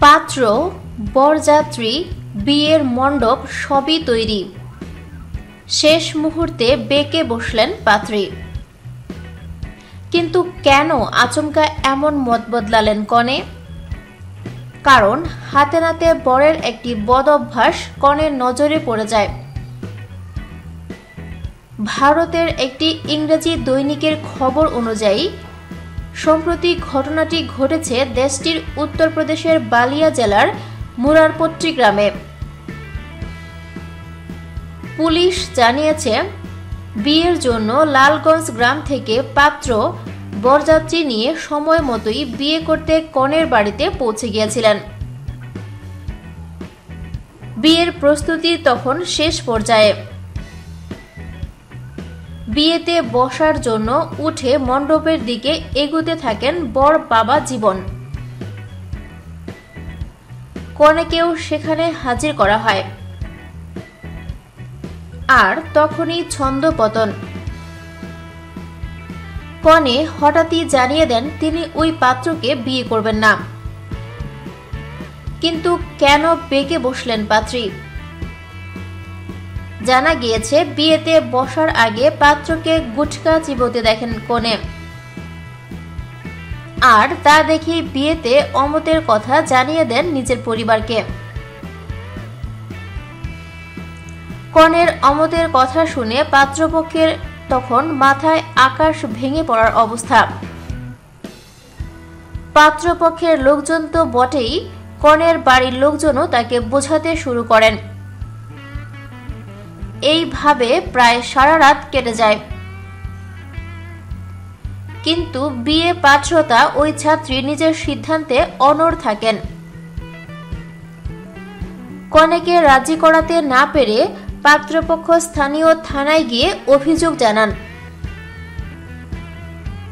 পাত্র, বরযাত্রী, বিয়ের মণ্ডপ সবই তৈরি। শেষ মুহূর্তে বেঁকে বসলেন পাত্রী। কিন্তু কেন আচমকা এমন মত বদলালেন কনে? কারণ হাতে নাতে বরের একটি বদ অভ্যাস কনের নজরে পড়ে যায়। ভারতের একটি ইংরেজি দৈনিকের খবর অনুযায়ী, সম্প্রতি ঘটনাটি ঘটেছে দেশটির উত্তরপ্রদেশের বালিয়া জেলার মুরারপট্টি গ্রামে। পুলিশ জানিয়েছে, বিয়ের জন্য লালগঞ্জ গ্রাম থেকে পাত্র, বরযাত্রী নিয়ে সময় মতোই বিয়ে করতে কনের বাড়িতে পৌঁছে গিয়েছিলেন। বিয়ের প্রস্তুতি তখন শেষ পর্যায়ে। বিয়েতে বসার জন্য উঠে মণ্ডপের দিকে এগুতে থাকেন বর বাবা জীবন। কনেকেও সেখানে হাজির করা হয়। আর তখনই ছন্দ পতন কনে হঠাৎই জানিয়ে দেন তিনি ওই পাত্রকে বিয়ে করবেন না। কিন্তু কেন বেঁকে বসলেন পাত্রী? জানা গিয়েছে, বিয়েতে বসার আগে পাত্রকে গুটকা চিবোতে দেখেন কনে। আর তা দেখে বিয়েতে অমতের কথা জানিয়ে দেন নিজের পরিবারকে। কনের অমতের কথা শুনে পাত্রপক্ষের তখন মাথায় আকাশ ভেঙে পড়ার অবস্থা। পাত্রপক্ষের লোকজন তো বটেই, কনের বাড়ির লোকজনও তাকে বোঝাতে শুরু করেন। এইভাবে প্রায় সারা রাত কেটে যায়। কিন্তু বিয়ে পাত্রতা ওই ছাত্রী নিজের সিদ্ধান্তে অনড় থাকেন। কনেকে রাজি করাতে না পেরে পাত্রপক্ষ স্থানীয় থানায় গিয়ে অভিযোগ জানান।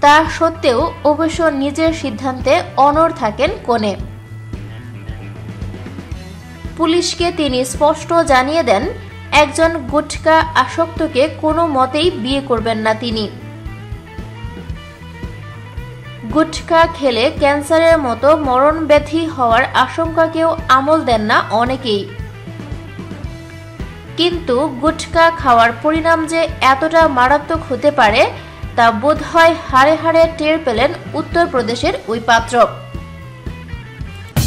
তা সত্ত্বেও অবশ্য নিজের সিদ্ধান্তে অনড় থাকেন কনে। পুলিশকে তিনি স্পষ্ট জানিয়ে দেন একজন গুটকা আসক্তকে কোনো মতেই বিয়ে করবেন না তিনি। গুটখা খেলে ক্যান্সারের মতো মরণ ব্যাধি হওয়ার আশঙ্কাকেও আমল দেন না অনেকেই। কিন্তু গুটকা খাওয়ার পরিণাম যে এতটা মারাত্মক হতে পারে, তা বোধহয় হাড়ে হাড়ে টের পেলেন উত্তরপ্রদেশের ওই পাত্র